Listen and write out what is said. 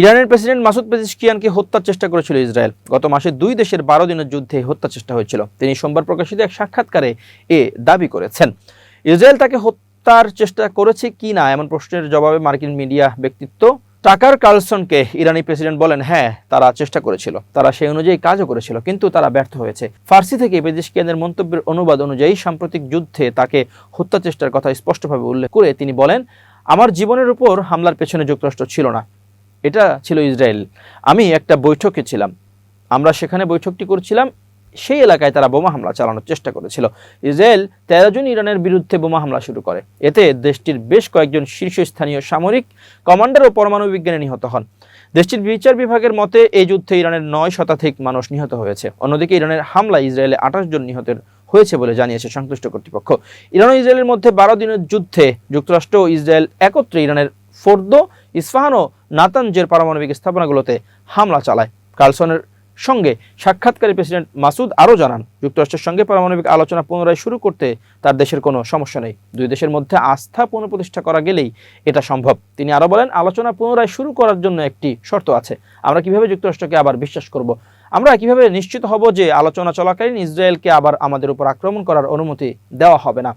ইরানের president Masoud পেজিশকিয়ানকে হত্যার চেষ্টা করেছিল ইসরায়েল। গত মাসে দুই দেশের বারো দিনের যুদ্ধে হত্যা চেষ্টা হয়েছিল। তিনি সোমবার প্রকাশিত এক সাক্ষাৎকারে এ দাবি করেছেন। ইসরায়েল তাকে হত্যার চেষ্টা করেছে কি না, এমন প্রশ্নের জবাবে মার্কিন মিডিয়া ব্যক্তিত্ব টাকার কার্লসনকে ইরানি প্রেসিডেন্ট বলেন হ্যাঁ তারা চেষ্টা করেছিল। তারা সেই অনুযায়ী কাজও করেছিল, কিন্তু তারা ব্যর্থ হয়েছে। ফার্সি থেকে পেজিশকিয়ানের মন্তব্যের অনুবাদ অনুযায়ী সাম্প্রতিক যুদ্ধে তাকে হত্যা চেষ্টার কথা স্পষ্টভাবে উল্লেখ করে তিনি বলেন, আমার জীবনের উপর হামলার পেছনে যুক্তরাষ্ট্র ছিল না। এটা ছিল ইসরায়েল। আমি একটা বৈঠকে ছিলাম। আমরা সেখানে বৈঠকটি করছিলাম। সেই এলাকায় তারা বোমা হামলা চালানোর চেষ্টা করেছিল। ইসরায়েল তেরো জন ইরানের বিরুদ্ধে বোমা হামলা শুরু করে। এতে দেশটির বেশ কয়েকজন শীর্ষস্থানীয় সামরিক কমান্ডার ও পরমাণু বিজ্ঞানী নিহত হন। দেশটির বিচার বিভাগের মতে, এই যুদ্ধে ইরানের নয় শতাধিক মানুষ নিহত হয়েছে। অন্যদিকে ইরানের হামলা ইসরায়েলে আঠাশ জন নিহতের হয়েছে বলে জানিয়েছে সংশ্লিষ্ট কর্তৃপক্ষ। ইরান ও ইসরায়েলের মধ্যে বারো দিনের যুদ্ধে যুক্তরাষ্ট্র ও ইসরায়েল একত্রে ইরানের ফোর্দো ইস্পাহান ও নাতানজের পারমাণবিক স্থাপনাগুলোতে হামলা চালায়। কার্লসনের সঙ্গে সাক্ষাৎকারী প্রেসিডেন্ট মাসুদ আরও জানান, যুক্তরাষ্ট্রের সঙ্গে পারমাণবিক আলোচনা পুনরায় শুরু করতে তার দেশের কোনো সমস্যা নেই। দুই দেশের মধ্যে আস্থা পুনঃপ্রতিষ্ঠা করা গেলেই এটা সম্ভব। তিনি আরও বলেন, আলোচনা পুনরায় শুরু করার জন্য একটি শর্ত আছে। আমরা কীভাবে যুক্তরাষ্ট্রকে আবার বিশ্বাস করব? আমরা কীভাবে নিশ্চিত হব যে আলোচনা চলাকালীন ইসরায়েলকে আবার আমাদের উপর আক্রমণ করার অনুমতি দেওয়া হবে না?